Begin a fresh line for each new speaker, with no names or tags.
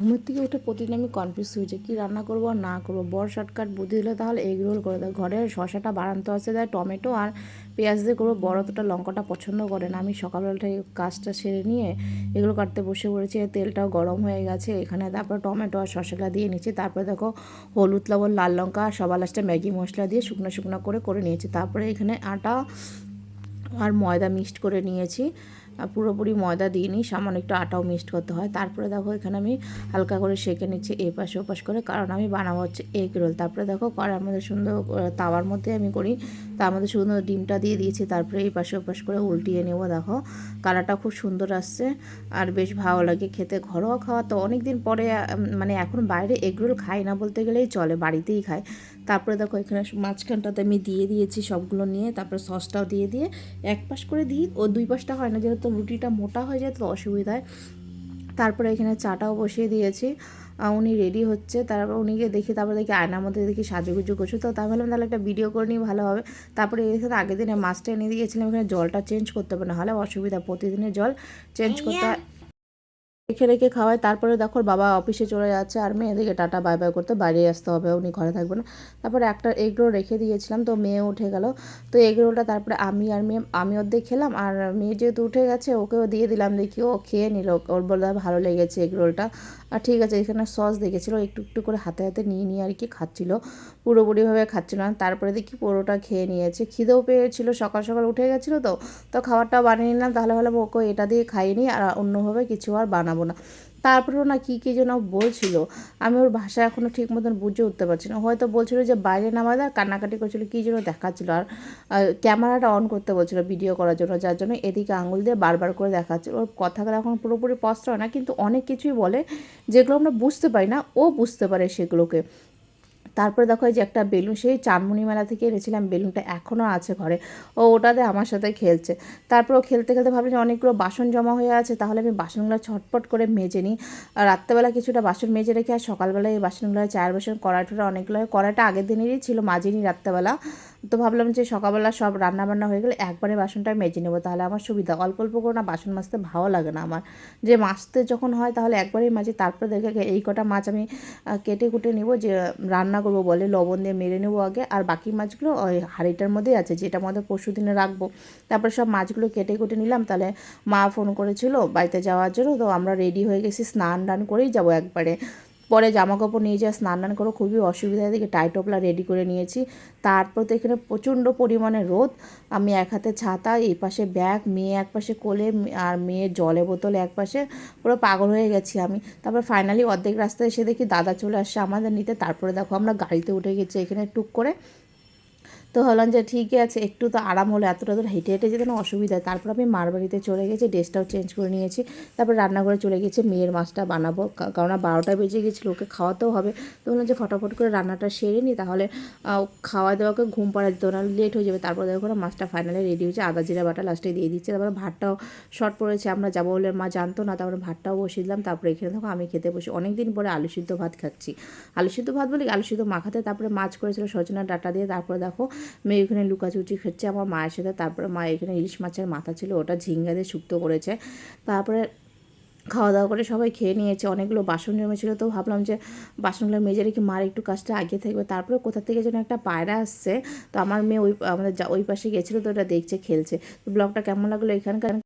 ঘুমের থেকে উঠে প্রতিদিন আমি কনফিউজ হয়েছি কী রান্না করব আর না করব? বড় শর্টকাট বুদ্ধি দিলে তাহলে এগ রোল করে দেয় ঘরে শশাটা বাড়ান্ত আছে দেয় টমেটো আর পেঁয়াজ দিয়ে করব। বড় তোটা লঙ্কাটা পছন্দ করে না। আমি সকালবেলাটাই কাজটা সেরে নিয়ে এগুলো কাটতে বসে পড়েছি। তেলটাও গরম হয়ে গেছে। এখানে তারপর টমেটো আর শশাটা দিয়ে নিয়েছি তারপরে দেখো হলুদ, লবণ, লাল লঙ্কা আর সবার লাস্টে ম্যাগি মশলা দিয়ে শুকনো শুকনো করে করে নিয়েছি। তারপরে এখানে আটা আর ময়দা মিক্সড করে নিয়েছি। পুরোপুরি ময়দা দিয়ে নিই, সামান্য একটু আটাও মিক্সড করতে হয়। তারপরে দেখো এখানে আমি হালকা করে সেঁকে নিচ্ছি এ পাশে করে, কারণ আমি বানাবো হচ্ছে এগ রোল তারপরে দেখো কড়ার মধ্যে সুন্দর তাওয়ার মধ্যে আমি করি, তার মধ্যে সুন্দর ডিমটা দিয়ে দিয়েছি, তারপরে এই পাশে ওপাশ করে উল্টিয়ে নেব, দেখো। কালারটা খুব সুন্দর আসছে আর বেশ ভালো লাগে খেতে। ঘরোয়া খাওয়া তো অনেক দিন পরে মানে এখন বাইরে এগ রোল খাই না বলতে গেলেই চলে, বাড়িতেই খাই। তারপরে দেখো এখানে মাঝখানটাতে আমি দিয়ে দিয়েছি সবগুলো নিয়ে তারপরে সসটাও দিয়ে দিয়ে এক পাশ করে দিই। ও দুই পাশটা হয় না যেহেতু রুটিটা মোটা হয়ে যায় তো অসুবিধায়। তারপরে এখানে চাটাও বসিয়ে দিয়েছি। উনি রেডি হচ্ছে। তারপর উনিকে দেখি তারপরে দেখি আয়নার মধ্যে দেখি সাজুগুজু করছে। তো তাই ভাবলাম তাহলে একটা ভিডিও করে নিই ভালো হবে। তারপরে এখানে আগের দিনে মাছটা এনে দিয়েছিলাম এখানে জলটা চেঞ্জ করতে হবে না হলে অসুবিধা। প্রতিদিনের জল চেঞ্জ করতে হয়। রেখে রেখে খাওয়ায়। তারপরে দেখো বাবা অফিসে চলে যাচ্ছে আর মেয়েদেরকে টাটা, বাই বাই করতে বাইরে আসতে হবে। উনি ঘরে থাকবে না। তারপরে একটা এগ রোল রেখে দিয়েছিলাম তো মেয়ে উঠে গেল। তো এগ রোলটা তারপরে আমি আর মেয়ে, আমি অর্ধেক খেলাম আর মেয়ে যেহেতু উঠে গেছে ওকেও দিয়ে দিলাম দেখি ও খেয়ে নিল। ওর বলে ভালো লেগেছে এগ রোলটা আর ঠিক আছে, এখানে সস দেখেছিল, একটু একটু করে হাতে হাতে নিয়ে নিয়ে আর কি খাচ্ছিল। পুরোপুরিভাবে খাচ্ছিল না। তারপরে দেখি পুরোটা খেয়ে নিয়েছে। খিদেও পেয়েছিল, সকাল সকাল উঠে গেছিল তো তো খাবারটা বানিয়ে নিলাম। তাহলে ভাবলাম ওকে এটা দিয়ে খাইয়ে নিই আর অন্যভাবে কিছু আর বানাবো না। তারপরেও না কী কী যেন বলছিল, আমি ওর ভাষা এখনও ঠিক মতন বুঝে উঠতে পারছি না। হয়তো বলছিল যে, বাইরে নামা দেয় কান্নাকাটি করছিল, কী যেন দেখাচ্ছিল। আর ক্যামেরাটা অন করতে বলছিল ভিডিও করার জন্য, যার জন্য এদিকে আঙুল দিয়ে বারবার করে দেখাচ্ছিল ওর কথাগুলো এখন পুরোপুরি স্পষ্ট হয় না, কিন্তু অনেক কিছুই বলে যেগুলো আমরা বুঝতে পারি না, ও বুঝতে পারে সেগুলোকে। তারপরে দেখো যে একটা বেলুন, সেই চানমুনি মেলা থেকে এনেছিলাম, বেলুনটা এখনও আছে ঘরে। ও ওটাতে আমার সাথে খেলছে। তারপর খেলতে খেলতে ভাবি যে অনেকগুলো বাসন জমা হয়ে আছে, তাহলে আমি বাসনগুলো ছটপট করে মেজে নিই। আর রাত্রেবেলা কিছুটা বাসন মেজে রেখে আর সকালবেলায় এই বাসনগুলো চায়ের বাসন কড়াইটা অনেকগুলো, কড়াইটা আগের দিনেরই ছিল, মাজিনি রাত্রেবেলা। তো ভাবলাম যে সকালবেলা সব রান্না বান্না হয়ে গেলে একবারে বাসনটা মেজে নেব। তাহলে আমার সুবিধা, অল্প অল্প করে না বাসন মাজতে ভালো লাগে না আমার। যে মাছতে যখন হয় তাহলে একবারেই মাজি, তারপরে দেখে এই কটা মাছ আমি কেটে কুটে নেব যে, রান্না করব বলে লবণ দিয়ে মেরে নেব আগে। আর বাকি মাছগুলো ওই হাঁড়িটার মধ্যেই আছে, যেটা মধ্যে পরশু দিনে রাখব। তারপর সব মাছগুলো কেটে কুটে নিলাম। তাহলে মা ফোন করেছিল বাড়িতে যাওয়ার জন্য, তো আমরা রেডি হয়ে গেছি স্নান টান করেই যাব একবারে। পরে জামা কাপড় নিয়ে যাওয়া স্নান টান করে, খুবই অসুবিধা। দিকে টাইটপলা রেডি করে নিয়েছি। তারপর তো এখানে প্রচণ্ড পরিমাণে রোদ। আমি এক হাতে ছাতা, এই পাশে ব্যাগ মেয়ে এক পাশে কোলে, আর মেয়ের জলে বোতল এক পাশে। পুরো পাগল হয়ে গেছি আমি। তারপর ফাইনালি অর্ধেক রাস্তায় এসে দেখি দাদা চলে আসছে আমাদের নিতে। তারপরে দেখো আমরা গাড়িতে উঠে গেছি এখানে টুক করে। তো ভাবলাম যে ঠিকই আছে, একটু তো আরাম হলো, এতটা দূর হেঁটে হেঁটে যেতে অসুবিধা। হয় তারপর আমি মার বাড়িতে চলে গেছি, ড্রেসটাও চেঞ্জ করে নিয়েছি। তারপর রান্নাঘরে চলে গেছি মেয়ের মাছটা বানাবো। কারণ বারোটা বেজে গেছিল, ওকে খাওয়াতেও হবে। তো বললাম যে ফটাফট করে রান্নাটা সেরে নিই, তাহলে খাওয়া দাওয়াকে ঘুম পাড়া দিতে না লেট হয়ে যাবে। তারপর দেখো মাছটা ফাইনালি রেডি হয়েছে, আদা, জিরা, বাটা লাস্টে দিয়ে দিচ্ছে। তারপরে ভাতটাও শর্ট পড়েছে, আমরা যাব বলে মা জানতো না, তারপরে ভাতটাও বসিয়ে দিলাম। তারপরে এখানে দেখো আমি খেতে বসে অনেক দিন পরে আলু সিদ্ধ ভাত খাচ্ছি। আলু সিদ্ধ ভাত বলি আলু সিদ্ধ মাখাতে, তারপরে মাছ করেছিল সজনা ডাটা দিয়ে, তারপরে দেখো মেয়ে এখানে লুকাচুচি খেচ্ছে আমার মায়ের সাথে। তারপরে মা এখানে ইলিশ মাছের মাথা ছিল, ওটা ঝিঙ্গা দিয়ে শুক্ত করেছে। তারপরে খাওয়া দাওয়া করে সবাই খেয়ে নিয়েছে, অনেকগুলো বাসন জমেছিল। তো ভাবলাম যে বাসনগুলো মেজে রেখে মার একটু কাজটা আগে থাকবে। তারপরে কোথা থেকে যেন একটা পায়রা আসছে, তো আমার মেয়ে ওই, আমাদের ওই পাশে গেছিল, তো ওটা দেখছে, খেলছে। তো ব্লগটা কেমন লাগল এখানকার?